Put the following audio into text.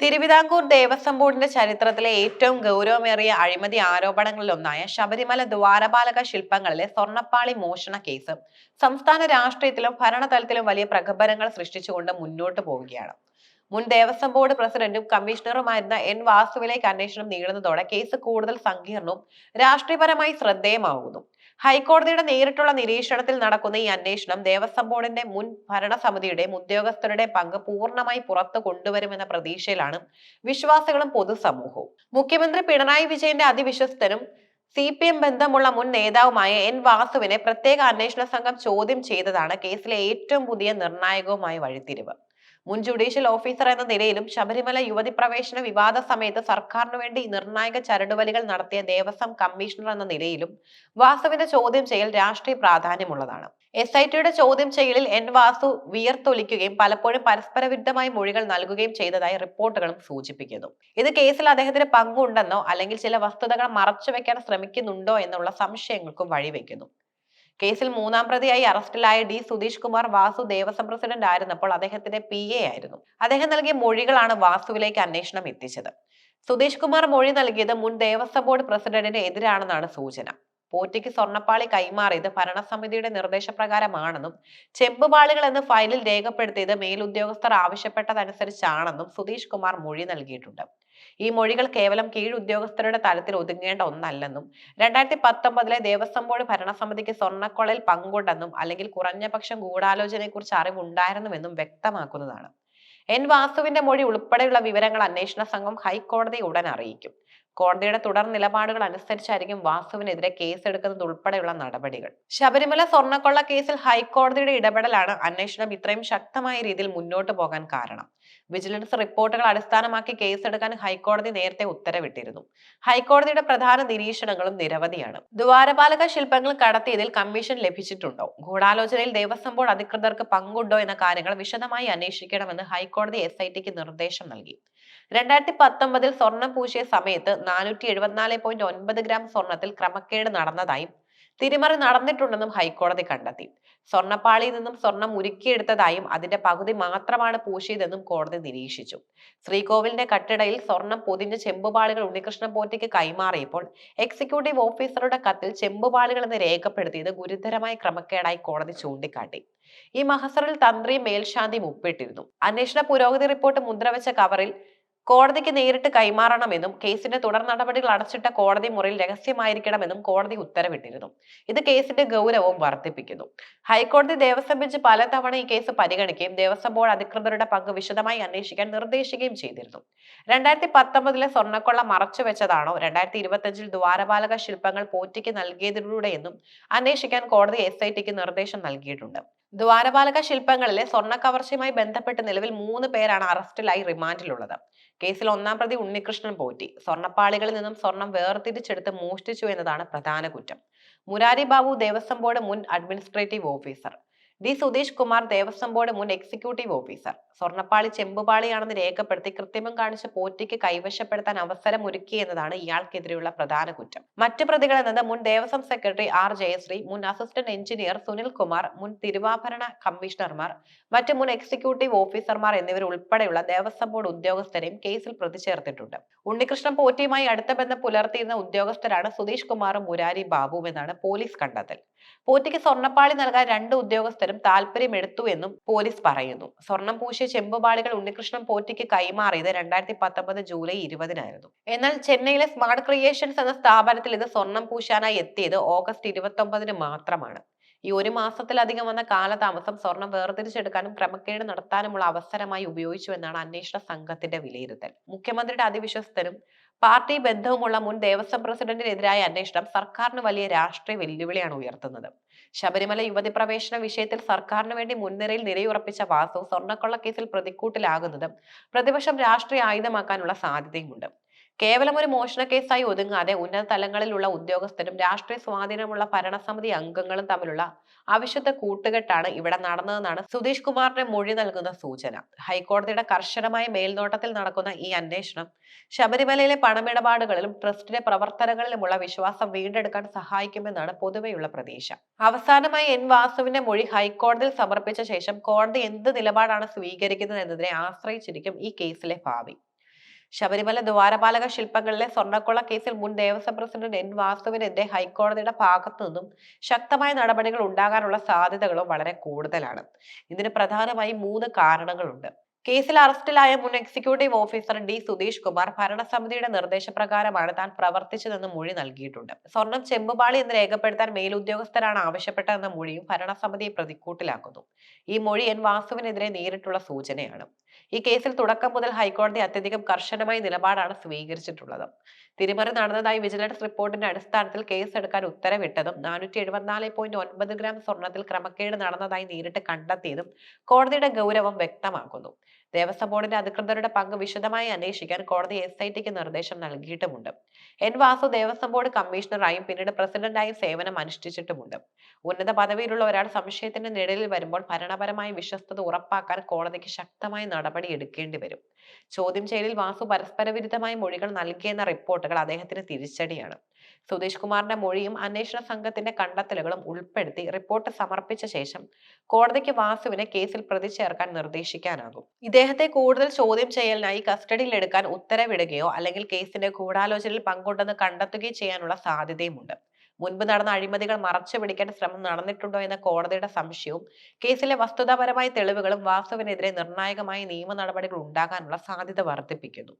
തിരുവിതാംകൂർ ദേവസ്വം ബോർഡിന്റെ ചരിത്രത്തിലെ ഏറ്റവും ഗൗരവമേറിയ അഴിമതി ആരോപണങ്ങളിലൊന്നായ ശബരിമല ദ്വാരപാലക ശില്പങ്ങളിലെ സ്വർണപ്പാളി മോഷണ കേസ്. സംസ്ഥാന രാഷ്ട്രീയത്തിലും ഭരണതലത്തിലും വലിയ പ്രകമ്പനങ്ങൾ സൃഷ്ടിച്ചുകൊണ്ട് മുന്നോട്ട് പോവുകയാണ്. മുൻ ദേവസ്വം ബോർഡ് പ്രസിഡന്റും കമ്മീഷണറുമായിരുന്ന എൻ വാസുവിലേക്ക് അന്വേഷണം നീളുന്നതോടെ കേസ് കൂടുതൽ സങ്കീർണവും രാഷ്ട്രീയപരമായി ശ്രദ്ധേയമാകുന്നു ഹൈക്കോടതിയുടെ നേരിട്ടുള്ള നിരീക്ഷണത്തിൽ നടക്കുന്ന ഈ അന്വേഷണം ദേവസ്വം ബോർഡിന്റെ മുൻ ഭരണസമിതിയുടെ ഉദ്യോഗസ്ഥരുടെ പങ്ക് പൂർണമായി പുറത്തു കൊണ്ടുവരുമെന്ന പ്രതീക്ഷയിലാണ് വിശ്വാസികളും പൊതുസമൂഹവും. മുഖ്യമന്ത്രി പിണറായി വിജയന്റെ അതിവിശ്വസ്തനും സി പി എം ബന്ധമുള്ള മുൻ നേതാവുമായ എൻ വാസുവിനെ പ്രത്യേക അന്വേഷണ സംഘം ചോദ്യം ചെയ്തതാണ് കേസിലെ ഏറ്റവും പുതിയ നിർണായകവുമായ വഴിത്തിരിവ്. മുൻ ജുഡീഷ്യൽ ഓഫീസർ എന്ന നിലയിലും ശബരിമല യുവതി പ്രവേശന വിവാദ സമയത്ത് സർക്കാരിനു വേണ്ടി നിർണായക ചരടുവലികൾ നടത്തിയ ദേവസ്വം കമ്മീഷണർ എന്ന നിലയിലും വാസുവിന്റെ ചോദ്യം ചെയ്യൽ രാഷ്ട്രീയ പ്രാധാന്യമുള്ളതാണ്. എസ് ഐ ടിയുടെ ചോദ്യം ചെയ്യലിൽ എൻ വാസു വിയർത്തൊലിക്കുകയും പലപ്പോഴും പരസ്പര വിരുദ്ധമായ മൊഴികൾ നൽകുകയും ചെയ്തതായി റിപ്പോർട്ടുകളും സൂചിപ്പിക്കുന്നു. ഇത് കേസിൽ അദ്ദേഹത്തിന് പങ്കുണ്ടെന്നോ അല്ലെങ്കിൽ ചില വസ്തുതകൾ മറച്ചുവെക്കാൻ ശ്രമിക്കുന്നുണ്ടോ എന്നുള്ള സംശയങ്ങൾക്കും വഴിവെക്കുന്നു. കേസിൽ മൂന്നാം പ്രതിയായി അറസ്റ്റിലായ ഡി സുധീഷ് കുമാർ വാസു ദേവസ്വം പ്രസിഡന്റ് ആയിരുന്നപ്പോൾ അദ്ദേഹത്തിന്റെ പി എ ആയിരുന്നു. അദ്ദേഹം നൽകിയ മൊഴികളാണ് വാസുവിലേക്ക് അന്വേഷണം എത്തിച്ചത്. സുധീഷ് കുമാർ മൊഴി നൽകിയത് മുൻ ദേവസ്വം ബോർഡ് പ്രസിഡന്റിന് എതിരാണെന്നാണ് സൂചന. പോറ്റിക്ക് സ്വർണപ്പാളി കൈമാറിയത് ഭരണസമിതിയുടെ നിർദ്ദേശപ്രകാരമാണെന്നും ചെമ്പുപാളികൾ എന്ന് ഫയലിൽ രേഖപ്പെടുത്തിയത് മേലുദ്യോഗസ്ഥർ ആവശ്യപ്പെട്ടതനുസരിച്ചാണെന്നും സുധീഷ് കുമാർ മൊഴി നൽകിയിട്ടുണ്ട്. ഈ മൊഴികൾ കേവലം കീഴുദ്യോഗസ്ഥരുടെ തലത്തിൽ ഒതുങ്ങേണ്ട ഒന്നല്ലെന്നും രണ്ടായിരത്തി പത്തൊമ്പതിലെ ദേവസ്വം ബോർഡ് ഭരണസമിതിക്ക് സ്വർണക്കൊളയിൽ പങ്കുണ്ടെന്നും അല്ലെങ്കിൽ കുറഞ്ഞപക്ഷം ഗൂഢാലോചനയെക്കുറിച്ച് അറിവുണ്ടായിരുന്നുവെന്നും വ്യക്തമാക്കുന്നതാണ്. എൻ വാസുവിന്റെ മൊഴി ഉൾപ്പെടെയുള്ള വിവരങ്ങൾ അന്വേഷണ സംഘം ഹൈക്കോടതി ഉടൻ അറിയിക്കും. കോടതിയുടെ തുടർ നിലപാടുകൾ അനുസരിച്ചായിരിക്കും വാസുവിനെതിരെ കേസെടുക്കുന്നത് ഉൾപ്പെടെയുള്ള നടപടികൾ. ശബരിമല സ്വർണക്കൊള്ള കേസിൽ ഹൈക്കോടതിയുടെ ഇടപെടലാണ് അന്വേഷണം ഇത്രയും ശക്തമായ രീതിയിൽ മുന്നോട്ട് പോകാൻ കാരണം. വിജിലൻസ് റിപ്പോർട്ടുകൾ അടിസ്ഥാനമാക്കി കേസെടുക്കാൻ ഹൈക്കോടതി നേരത്തെ ഉത്തരവിട്ടിരുന്നു. ഹൈക്കോടതിയുടെ പ്രധാന നിരീക്ഷണങ്ങളും നിരവധിയാണ്. ദ്വാരപാലക ശില്പങ്ങൾ കടത്തിയതിൽ കമ്മീഷൻ ലഭിച്ചിട്ടുണ്ടോ? ഗൂഢാലോചനയിൽ ദേവസ്വം ബോർഡ് അധികൃതർക്ക് പങ്കുണ്ടോ എന്ന കാര്യങ്ങൾ വിശദമായി അന്വേഷിക്കണമെന്ന് ഹൈക്കോടതി എസ് ഐ ടിക്ക് നിർദ്ദേശം നൽകി. രണ്ടായിരത്തി പത്തൊമ്പതിൽ സ്വർണം പൂശിയ സമയത്ത് നാനൂറ്റി എഴുപത്തിനാല് പോയിന്റ് ഒൻപത് ഗ്രാം സ്വർണത്തിൽ ക്രമക്കേട് നടന്നതായും തിരിമറി നടന്നിട്ടുണ്ടെന്നും ഹൈക്കോടതി കണ്ടെത്തി. സ്വർണപ്പാളിയിൽ നിന്നും സ്വർണം ഉരുക്കിയെടുത്തതായും അതിന്റെ പകുതി മാത്രമാണ് പൂശിയതെന്നും കോടതി നിരീക്ഷിച്ചു. ശ്രീകോവിലിന്റെ കട്ടിടയിൽ സ്വർണം പൊതിഞ്ഞ ചെമ്പുപാളികൾ ഉണ്ണികൃഷ്ണൻ പോറ്റയ്ക്ക് കൈമാറിയപ്പോൾ എക്സിക്യൂട്ടീവ് ഓഫീസറുടെ കത്തിൽ ചെമ്പുപാളികൾ എന്ന് രേഖപ്പെടുത്തിയത് ഗുരുതരമായ ക്രമക്കേടായി കോടതി ചൂണ്ടിക്കാട്ടി. ഈ മഹസറിൽ തന്ത്രി മേൽശാന്തിയും ഒപ്പിട്ടിരുന്നു. അന്വേഷണ പുരോഗതി റിപ്പോർട്ട് മുദ്രവെച്ച കവറിൽ കോടതിക്ക് നേരിട്ട് കൈമാറണമെന്നും കേസിന്റെ തുടർ നടപടികൾ അടച്ചിട്ട കോടതി മുറിയിൽ രഹസ്യമായിരിക്കണമെന്നും കോടതി ഉത്തരവിട്ടിരുന്നു. ഇത് കേസിന്റെ ഗൗരവവും വർദ്ധിപ്പിക്കുന്നു. ഹൈക്കോടതി ദേവസ്വം ബെഞ്ച് പലതവണ ഈ കേസ് പരിഗണിക്കുകയും ദേവസ്വം ബോർഡ് അധികൃതരുടെ പങ്ക് വിശദമായി അന്വേഷിക്കാൻ നിർദ്ദേശിക്കുകയും ചെയ്തിരുന്നു. രണ്ടായിരത്തി പത്തൊമ്പതിലെ സ്വർണക്കൊള്ള മറച്ചു വെച്ചതാണോ രണ്ടായിരത്തി ഇരുപത്തിയഞ്ചിൽ ദ്വാരപാലക ശില്പങ്ങൾ പോറ്റിക്ക് നൽകിയതിലൂടെയെന്നും അന്വേഷിക്കാൻ കോടതി എസ് ഐ ടിക്ക് നിർദ്ദേശം നൽകിയിട്ടുണ്ട്. ദ്വാരപാലക ശില്പങ്ങളിലെ സ്വർണ കവർച്ചയുമായി ബന്ധപ്പെട്ട് നിലവിൽ മൂന്ന് പേരാണ് അറസ്റ്റിലായി റിമാൻഡിലുള്ളത്. കേസിൽ ഒന്നാം പ്രതി ഉണ്ണികൃഷ്ണൻ പോറ്റി. സ്വർണപ്പാളികളിൽ നിന്നും സ്വർണം വേർതിരിച്ചെടുത്ത് മോഷ്ടിച്ചു എന്നതാണ് പ്രധാന കുറ്റം. മുരാരി ബാബു ദേവസ്വം ബോർഡ് മുൻ administrative officer. D Sudheesh Kumar Devaswom board മുൻ എക്സിക്യൂട്ടീവ് ഓഫീസർ. സ്വർണപ്പാളി ചെമ്പുപാളിയാണെന്ന് രേഖപ്പെടുത്തി കൃത്രിമം കാണിച്ച് പോറ്റിക്ക് കൈവശപ്പെടുത്താൻ അവസരം ഒരുക്കി എന്നതാണ് ഇയാൾക്കെതിരെയുള്ള പ്രധാന കുറ്റം. മറ്റു പ്രതികൾ എന്നത് മുൻ ദേവസ്വം സെക്രട്ടറി ആർ ജയശ്രീ മുൻ അസിസ്റ്റന്റ് എഞ്ചിനീയർ സുനിൽ കുമാർ മുൻ തിരുവാഭരണ കമ്മീഷണർമാർ മറ്റ് മുൻ എക്സിക്യൂട്ടീവ് ഓഫീസർമാർ എന്നിവർ ഉൾപ്പെടെയുള്ള ദേവസ്വം ബോർഡ് ഉദ്യോഗസ്ഥരെയും കേസിൽ പ്രതി ചേർത്തിട്ടുണ്ട് ഉണ്ണികൃഷ്ണൻ പോറ്റിയുമായി അടുത്ത ബന്ധം പുലർത്തിയിരുന്ന ഉദ്യോഗസ്ഥരാണ് സുധീഷ് കുമാറും മുരാരി ബാബുവും എന്നാണ് പോലീസ് കണ്ടെത്തൽ. പോറ്റിക്ക് സ്വർണപ്പാളി നൽകാൻ രണ്ട് ഉദ്യോഗസ്ഥരും താല്പര്യമെടുത്തു എന്നും പോലീസ് പറയുന്നു. സ്വർണം പൂശിയ ചെമ്പുപാളികൾ ഉണ്ണികൃഷ്ണൻ പോറ്റിക്ക് കൈമാറിയത് രണ്ടായിരത്തി പത്തൊമ്പത് ജൂലൈ ഇരുപതിനായിരുന്നു. എന്നാൽ ചെന്നൈയിലെ സ്മാർട്ട് ക്രിയേഷൻസ് എന്ന സ്ഥാപനത്തിൽ ഇത് സ്വർണം പൂശാനായി എത്തിയത് ഓഗസ്റ്റ് ഇരുപത്തി ഒമ്പതിന് മാത്രമാണ്. ഈ ഒരു മാസത്തിലധികം വന്ന കാലതാമസം സ്വർണം വേർതിരിച്ചെടുക്കാനും ക്രമക്കേട് നടത്താനുമുള്ള അവസരമായി ഉപയോഗിച്ചു എന്നാണ് അന്വേഷണ സംഘത്തിന്റെ വിലയിരുത്തൽ. മുഖ്യമന്ത്രിയുടെ അതിവിശ്വസ്തനും പാർട്ടി ബന്ധവുമുള്ള മുൻ ദേവസ്വം പ്രസിഡന്റിനെതിരായ അന്വേഷണം സർക്കാരിന് വലിയ രാഷ്ട്രീയ വെല്ലുവിളിയാണ് ഉയർത്തുന്നത്. ശബരിമല യുവതി പ്രവേശന വിഷയത്തിൽ സർക്കാരിന് വേണ്ടി മുൻനിരയിൽ നിരയുറപ്പിച്ച വാസു സ്വർണക്കൊള്ള കേസിൽ പ്രതിക്കൂട്ടിലാകുന്നതും പ്രതിപക്ഷം രാഷ്ട്രീയ ആയുധമാക്കാനുള്ള സാധ്യതയുമുണ്ട്. കേവലം ഒരു മോഷണ കേസായി ഒതുങ്ങാതെ ഉന്നത തലങ്ങളിലുള്ള ഉദ്യോഗസ്ഥരും രാഷ്ട്രീയ സ്വാധീനമുള്ള ഭരണസമിതി അംഗങ്ങളും തമ്മിലുള്ള അവിശുദ്ധ കൂട്ടുകെട്ടാണ് ഇവിടെ നടന്നതെന്നാണ് സുധീഷ് കുമാറിന്റെ മൊഴി നൽകുന്ന സൂചന. ഹൈക്കോടതിയുടെ കർശനമായ മേൽനോട്ടത്തിൽ നടക്കുന്ന ഈ അന്വേഷണം ശബരിമലയിലെ പണമിടപാടുകളിലും ട്രസ്റ്റിന്റെ പ്രവർത്തനങ്ങളിലുമുള്ള വിശ്വാസം വീണ്ടെടുക്കാൻ സഹായിക്കുമെന്നാണ് പൊതുവെയുള്ള പ്രതീക്ഷ. അവസാനമായി എൻ വാസുവിന്റെ മൊഴി ഹൈക്കോടതിയിൽ സമർപ്പിച്ച ശേഷം കോടതി എന്ത് നിലപാടാണ് സ്വീകരിക്കുന്നത് എന്നതിനെ ആശ്രയിച്ചിരിക്കും ഈ കേസിലെ ഭാവി. ശബരിമല ദ്വാരപാലക ശില്പങ്ങളിലെ സ്വർണക്കൊള്ള കേസിൽ മുൻ ദേവസ്വം പ്രസിഡന്റ് എൻ വാസുവിനെതിരെ ഹൈക്കോടതിയുടെ ഭാഗത്തു നിന്നും ശക്തമായ നടപടികൾ ഉണ്ടാകാനുള്ള സാധ്യതകളും വളരെ കൂടുതലാണ്. ഇതിന് പ്രധാനമായും മൂന്ന് കാരണങ്ങളുണ്ട്. കേസിൽ അറസ്റ്റിലായ മുൻ executive officer D Sudheesh Kumar ഭരണസമിതിയുടെ നിർദ്ദേശപ്രകാരമാണ് താൻ പ്രവർത്തിച്ചതെന്ന് മൊഴി നൽകിയിട്ടുണ്ട്. സ്വർണം ചെമ്പുപാളി എന്ന് രേഖപ്പെടുത്താൻ മേലുദ്യോഗസ്ഥരാണ് ആവശ്യപ്പെട്ടതെന്ന മൊഴിയും ഭരണസമിതി പ്രതിക്കൂട്ടിലാക്കുന്നു. ഈ മൊഴി എൻ വാസുവിനെതിരെ നേരിട്ടുള്ള സൂചനയാണ്. ഈ കേസിൽ തുടക്കം മുതൽ ഹൈക്കോടതി അത്യധികം കർശനമായ നിലപാടാണ് സ്വീകരിച്ചിട്ടുള്ളത്. തിരിമറി നടന്നതായി വിജിലൻസ് റിപ്പോർട്ടിന്റെ അടിസ്ഥാനത്തിൽ കേസെടുക്കാൻ ഉത്തരവിട്ടതും നാനൂറ്റി എഴുപത്തിനാല് പോയിന്റ് ഒൻപത് ഗ്രാം സ്വർണത്തിൽ ക്രമക്കേട് നടന്നതായി നേരിട്ട് കണ്ടെത്തിയതും കോടതിയുടെ ഗൗരവം വ്യക്തമാക്കുന്നു. ദേവസ്വം ബോർഡിന്റെ അധികൃതരുടെ പങ്ക് വിശദമായി അന്വേഷിക്കാൻ കോടതി എസ് ഐ ടിക്ക് നിർദ്ദേശം നൽകിയിട്ടുമുണ്ട്. എൻ വാസു ദേവസ്വം ബോർഡ് കമ്മീഷണറായും പിന്നീട് പ്രസിഡന്റായും സേവനം അനുഷ്ഠിച്ചിട്ടുമുണ്ട്. ഉന്നത പദവിയിലുള്ള ഒരാൾ സംശയത്തിന്റെ നിഴലിൽ വരുമ്പോൾ ഭരണപരമായ വിശ്വസ്തത ഉറപ്പാക്കാൻ കോടതിക്ക് ശക്തമായ നടപടി എടുക്കേണ്ടി വരും. ചോദ്യം ചെയ്യലിൽ വാസു പരസ്പര വിരുദ്ധമായ മൊഴികൾ നൽകിയെന്ന റിപ്പോർട്ടുകൾ അദ്ദേഹത്തിന് തിരിച്ചടിയാണ്. സുധീഷ് കുമാറിന്റെ മൊഴിയും അന്വേഷണ സംഘത്തിന്റെ കണ്ടെത്തലുകളും ഉൾപ്പെടുത്തി റിപ്പോർട്ട് സമർപ്പിച്ച ശേഷം കോടതിക്ക് വാസുവിനെ കേസിൽ പ്രതി ചേർക്കാൻ നിർദ്ദേശിക്കാനാകും. ഇദ്ദേഹത്തെ കൂടുതൽ ചോദ്യം ചെയ്യലിനായി കസ്റ്റഡിയിലെടുക്കാൻ ഉത്തരവിടുകയോ അല്ലെങ്കിൽ കേസിന്റെ ഗൂഢാലോചനയിൽ പങ്കുണ്ടെന്ന് കണ്ടെത്തുകയോ ചെയ്യാനുള്ള സാധ്യതയുമുണ്ട്. മുൻപ് നടന്ന അഴിമതികൾ മറച്ചു പിടിക്കാൻ ശ്രമം നടന്നിട്ടുണ്ടോ എന്ന കോടതിയുടെ സംശയവും കേസിലെ വസ്തുതാപരമായ തെളിവുകളും വാസുവിനെതിരെ നിർണായകമായ നിയമ നടപടികൾ ഉണ്ടാകാനുള്ള സാധ്യത വർദ്ധിപ്പിക്കുന്നു.